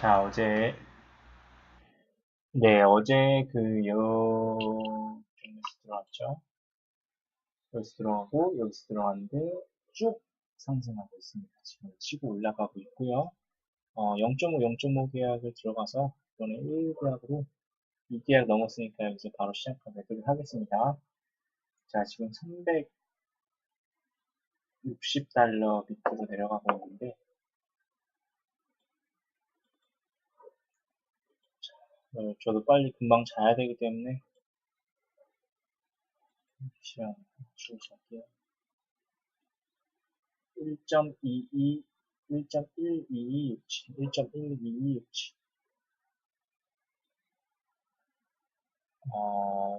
자, 어제, 네, 어제 그, 여, 여기서 들어왔죠? 여기서 들어가고, 여기서 들어갔는데, 쭉 상승하고 있습니다. 지금 치고 올라가고 있고요. 어, 0.5, 0.5 계약을 들어가서, 이번에 1 계약으로 2 계약 넘었으니까 여기서 바로 시작하도록 하겠습니다. 자, 지금 360달러 밑으로 내려가고 있는데, 저도 빨리 금방 자야 되기 때문에 시간 줄여줄게요. 1.22, 1.12267, 1.12267. 어,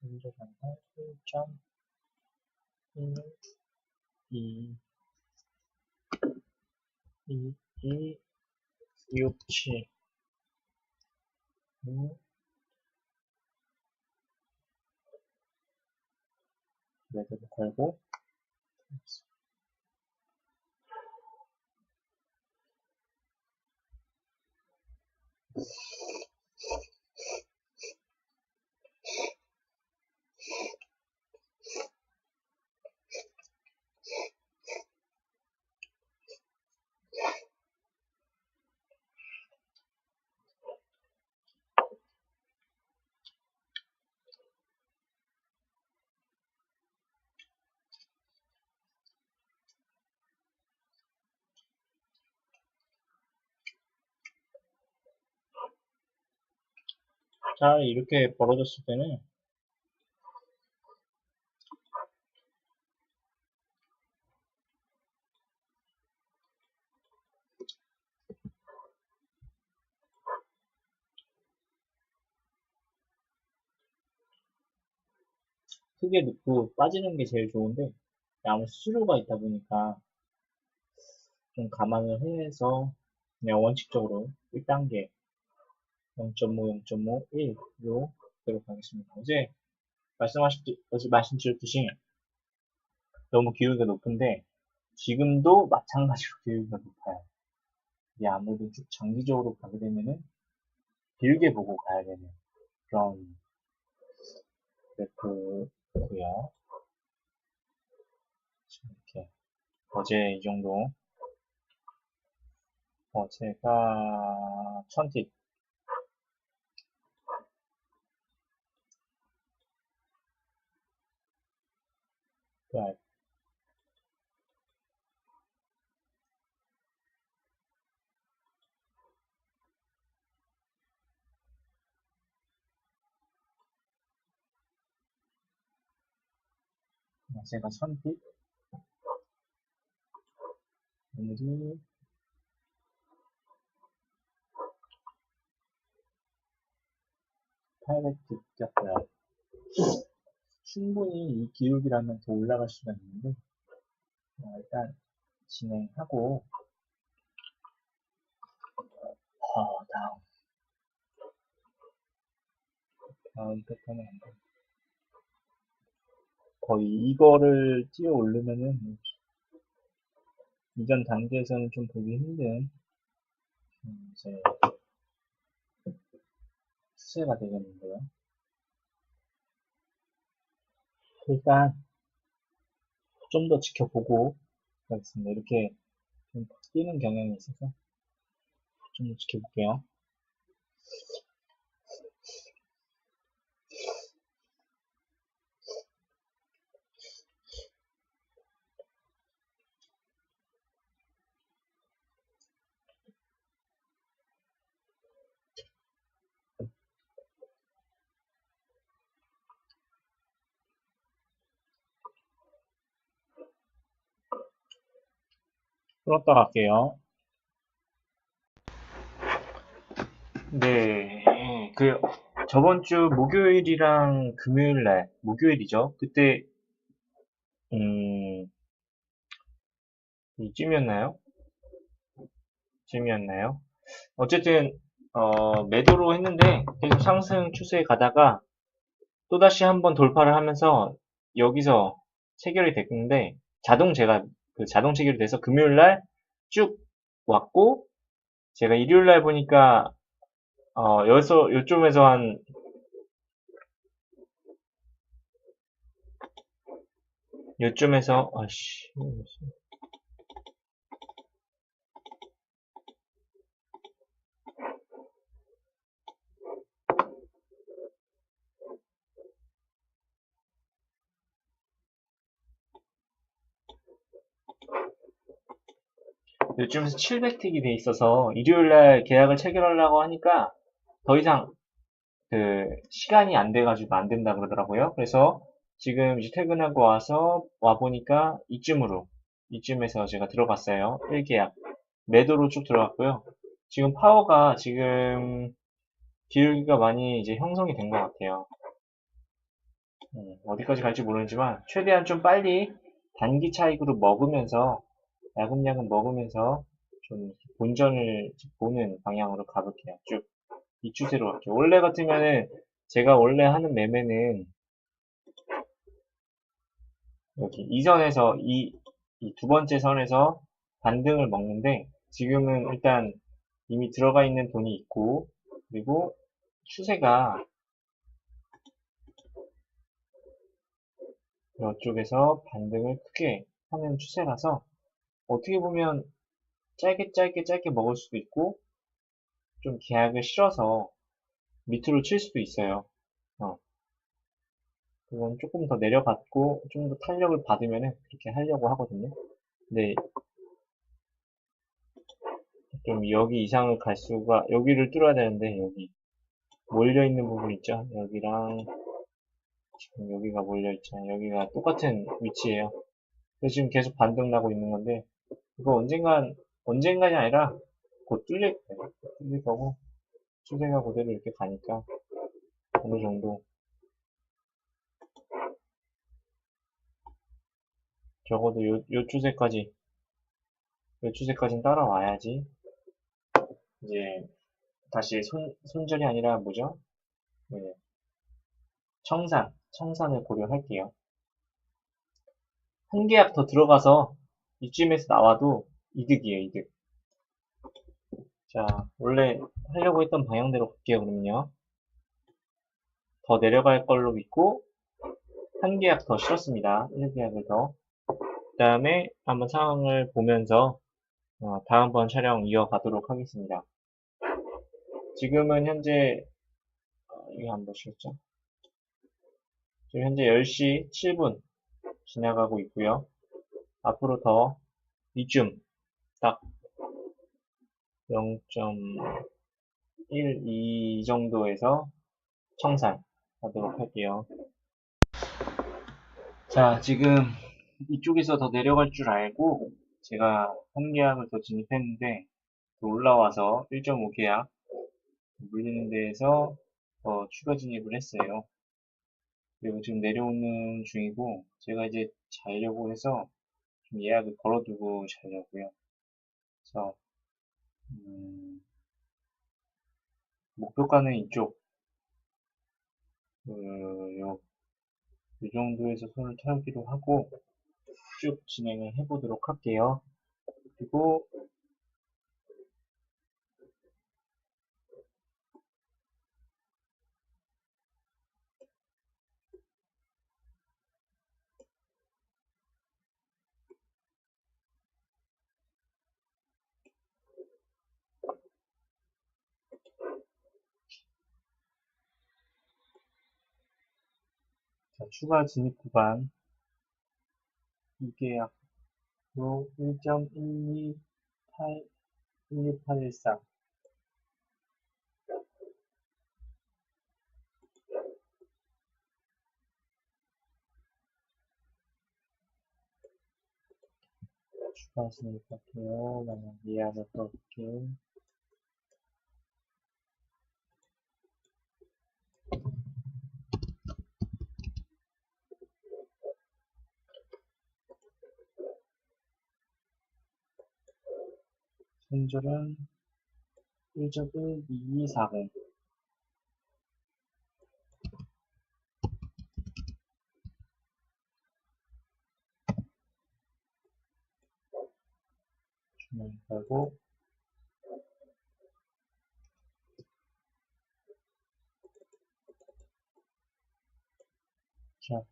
현재간다 1.12, 2, 2, 67. 음. 매듭을 걸고 자, 이렇게 벌어졌을 때는 크게 넣고 빠지는 게 제일 좋은데 아무 수수료가 있다 보니까 좀 감안을 해서 그냥 원칙적으로 1단계 0.5, 0.5, 1로 그대로 가겠습니다. 어제 말씀하셨, 어제 말씀드렸듯이 너무 기울기가 높은데 지금도 마찬가지로 기울기가 높아요. 이게 아무래도 쭉 장기적으로 가게 되면은 길게 보고 가야 되는 그런 그래프고요. 이렇게 어제 이 정도 어제가 천 팁 right 제가 선빛 오늘이 파이레트 꼈고요 충분히 이 기울기라면 더 올라갈 수가 있는데 어, 일단 진행하고 어, 다음 다음 패턴은 안 돼. 거의 이거를 띄어 올리면은 이전 단계에서는 좀 보기 힘든 음, 이제 추세가 되겠는데요. 일단 좀 더 지켜보고 가겠습니다. 이렇게 좀 뛰는 경향이 있어서 좀 더 지켜볼게요. 풀었다 갈게요. 네, 그 저번 주 목요일이랑 금요일 날, 목요일이죠. 그때 음 이쯤이었나요? 이쯤이었나요? 어쨌든 어, 매도로 했는데 계속 상승 추세에 가다가 또다시 한번 돌파를 하면서 여기서 체결이 됐는데 자동 제가 그 자동 체결이 돼서 금요일 날 쭉 왔고 제가 일요일 날 보니까 어, 여기서 요쯤에서 한 요쯤에서 아씨 요즘에서 700틱이 돼 있어서 일요일날 계약을 체결하려고 하니까 더 이상 그 시간이 안 돼가지고 안 된다 그러더라고요. 그래서 지금 이제 퇴근하고 와서 와 보니까 이쯤으로 이쯤에서 제가 들어갔어요. 1계약 매도로 쭉 들어갔고요. 지금 파워가 지금 기울기가 많이 이제 형성이 된 것 같아요. 음, 어디까지 갈지 모르지만 최대한 좀 빨리 단기 차익으로 먹으면서 야금야금 먹으면서 좀 본전을 보는 방향으로 가볼게요. 쭉 이 추세로 갈게요. 원래 같으면은 제가 원래 하는 매매는 여기 이 선에서 이두 번째 선에서 반등을 먹는데 지금은 일단 이미 들어가 있는 돈이 있고 그리고 추세가 이쪽에서 반등을 크게 하는 추세라서 어떻게 보면 짧게 짧게 짧게 먹을 수도 있고 좀 계약을 실어서 밑으로 칠 수도 있어요. 어. 그건 조금 더 내려받고 좀 더 탄력을 받으면 그렇게 하려고 하거든요. 근데 좀 여기 이상을 갈 수가 여기를 뚫어야 되는데 여기 몰려 있는 부분 있죠? 여기랑 지금 여기가 몰려 있잖아요. 여기가 똑같은 위치예요. 그래서 지금 계속 반등 나고 있는 건데 이거 언젠간, 언젠간이 아니라 곧 뚫릴 거예요. 뚫릴 거고, 추세가 그대로 이렇게 가니까 어느 정도 적어도 요, 요 추세까지 요 추세까지는 따라와야지 이제 다시 손, 손절이 아니라 뭐죠? 네. 청산, 청산을 고려할게요. 한 계약 더 들어가서 이쯤에서 나와도 이득이에요, 이득. 자, 원래 하려고 했던 방향대로 갈게요, 그러면요. 더 내려갈 걸로 믿고, 한 계약 더 실었습니다. 1계약을 더. 그 다음에 한번 상황을 보면서, 어, 다음번 촬영 이어가도록 하겠습니다. 지금은 현재, 어, 이거 한번 쉬었죠? 지금 현재 10시 7분 지나가고 있고요. 앞으로 더 이쯤 딱 0.12 정도에서 청산 하도록 할게요. 자, 지금 이쪽에서 더 내려갈 줄 알고 제가 한 계약을 더 진입했는데 더 올라와서 1.5계약 물리는 데에서 더 추가 진입을 했어요. 그리고 지금 내려오는 중이고 제가 이제 자려고 해서 좀 예약을 걸어두고 자려고요. 그래서 음, 목표가는 이쪽 그, 요, 이 정도에서 손을 털기로 하고 쭉 진행을 해보도록 할게요. 그리고 자, 추가 진입 구간 2계약으로 1.128 12814 추가 진입할게요. 만약 예약을 걸을게요. 손절은 1.12240 주문 걸고 자.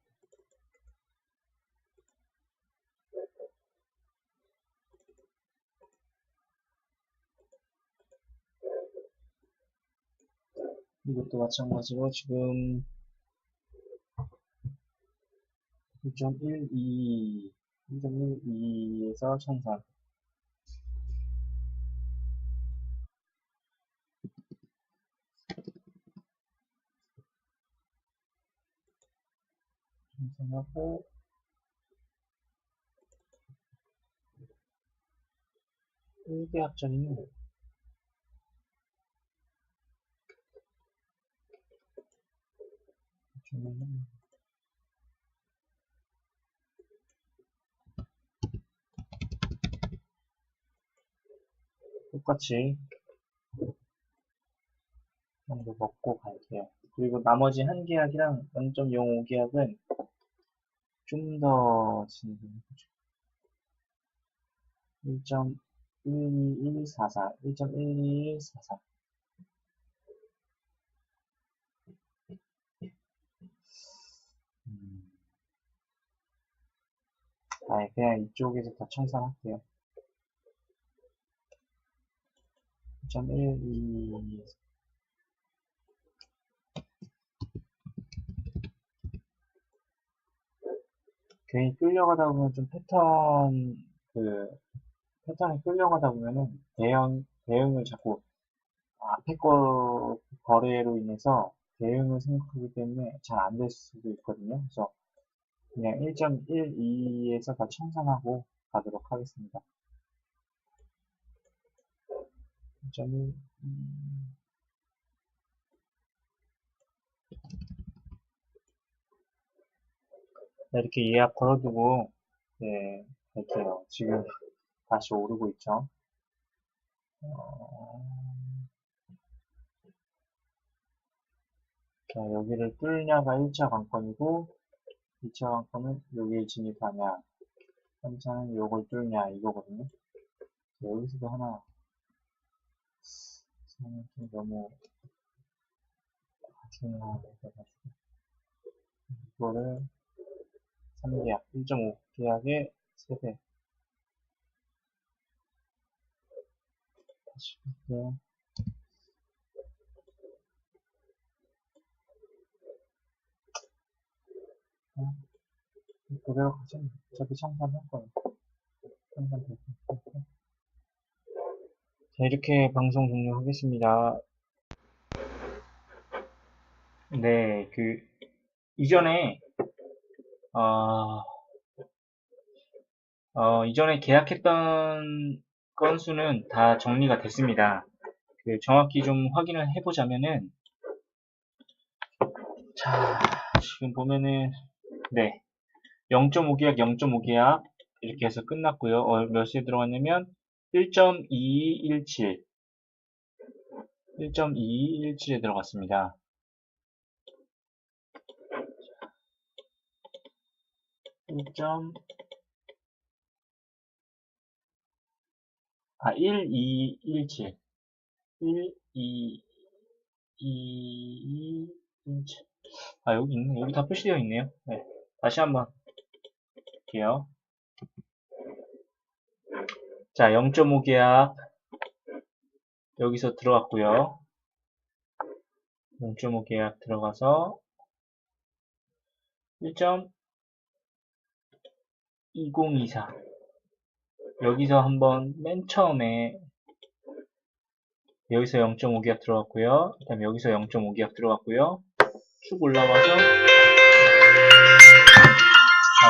이것도 마찬가지로 지금 1.12, 1.12에서 1003. 생성하고 일계약전이면 좀 똑같이 정도 먹고 갈게요. 그리고 나머지 한 계약이랑 0.05 계약은 좀 더 진행해보죠. 1.12144, 1.12144. 음. 아예 그냥 이쪽에서 다 청산할게요. 1.12 괜히 끌려가다 보면 좀 패턴 그 패턴에 끌려가다 보면은 대응 대응을 자꾸 앞에 거 거래로 인해서 대응을 생각하기 때문에 잘 안 될 수도 있거든요. 그래서 그냥 1.12에서 다 청산하고 가도록 하겠습니다. 1.1 음, 네, 이렇게 예약 걸어두고 네, 갈게요. 지금 다시 오르고 있죠. 어... 자, 여기를 뚫냐가 1차 관건이고 2차 관건은 여기에 진입하냐 3차는 요걸 뚫냐 이거거든요. 여기서도 하나 좀 너무 중요해가지고 이거를 3계약, 1.5계약의 3배. 다시 볼게요. 그대로 가자. 어차피 청산할 거예요. 청산 될 거니까. 자, 이렇게 방송 종료하겠습니다. 네, 그, 이전에, 어, 어, 이전에 계약했던 건수는 다 정리가 됐습니다. 그 정확히 좀 확인을 해보자면은, 자, 지금 보면은, 네. 0.5계약, 0.5계약, 이렇게 해서 끝났고요. 어, 몇 시에 들어갔냐면, 1.2217. 1.2217에 들어갔습니다. 1. 아, 1217. 1, 2, 2, 2, 7. 아, 여기 있네. 여기 다 표시되어 있네요. 네. 다시 한번 볼게요. 자, 0.5 계약. 여기서 들어갔고요. 0.5 계약 들어가서 1.2024 여기서 한번 맨 처음에 여기서 0.5 계약 들어갔고요. 그 다음에 여기서 0.5 계약 들어갔고요. 쭉 올라가서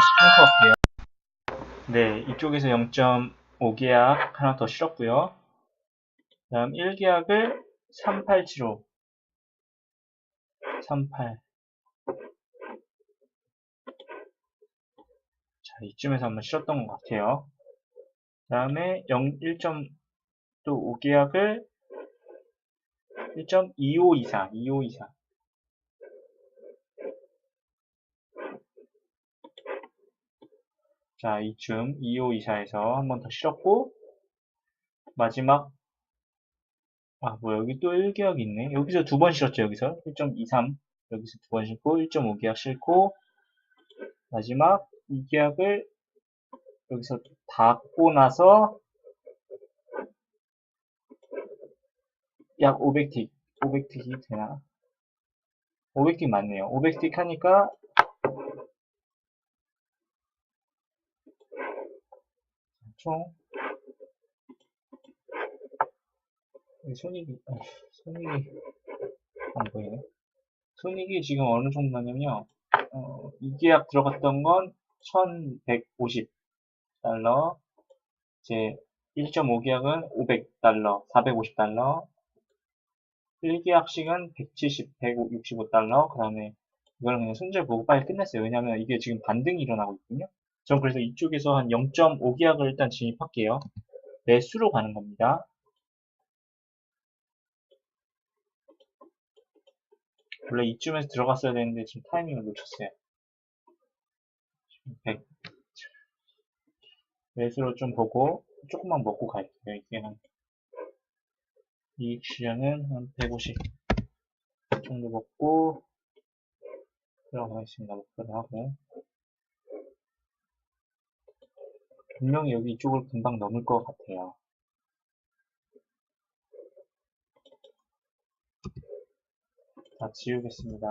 다시 펑크할게요. 네, 이쪽에서 0.5 계약 하나 더 실었고요. 그 다음 1계약을 3875 38 자, 이쯤에서 한번 실었던 것 같아요. 그 다음에 1.또 5계약을 1.2524 2524 자, 이쯤 2524에서 한 번더 실었고 마지막 아, 뭐 여기 또 1계약 있네. 여기서 두 번 실었죠, 여기서. 1.23 여기서 두 번 실고 1.5계약 실고 마지막 이 계약을 여기서 닫고 나서 약 500틱 500틱이 되나? 500틱 맞네요. 500틱 하니까 총 손익이 아, 손익이 안 보이네. 손익이 지금 어느 정도 나냐면요. 어, 이 계약 들어갔던 건 1150달러 이제 1.5 계약은 500달러 450달러 1계약씩은 170, 165달러 그 다음에 이거는 그냥 손절 보고 빨리 끝냈어요. 왜냐면 이게 지금 반등이 일어나고 있거든요. 전 그래서 이쪽에서 한 0.5 계약을 일단 진입할게요. 매수로 가는 겁니다. 원래 이쯤에서 들어갔어야 되는데 지금 타이밍을 놓쳤어요. 100. 매수로 좀 보고 조금만 먹고 갈게요. 이게 한 이익 실현은 한 150 정도 먹고 들어가겠습니다. 목표를 하고 분명히 여기 이쪽을 금방 넘을 것 같아요. 다 지우겠습니다.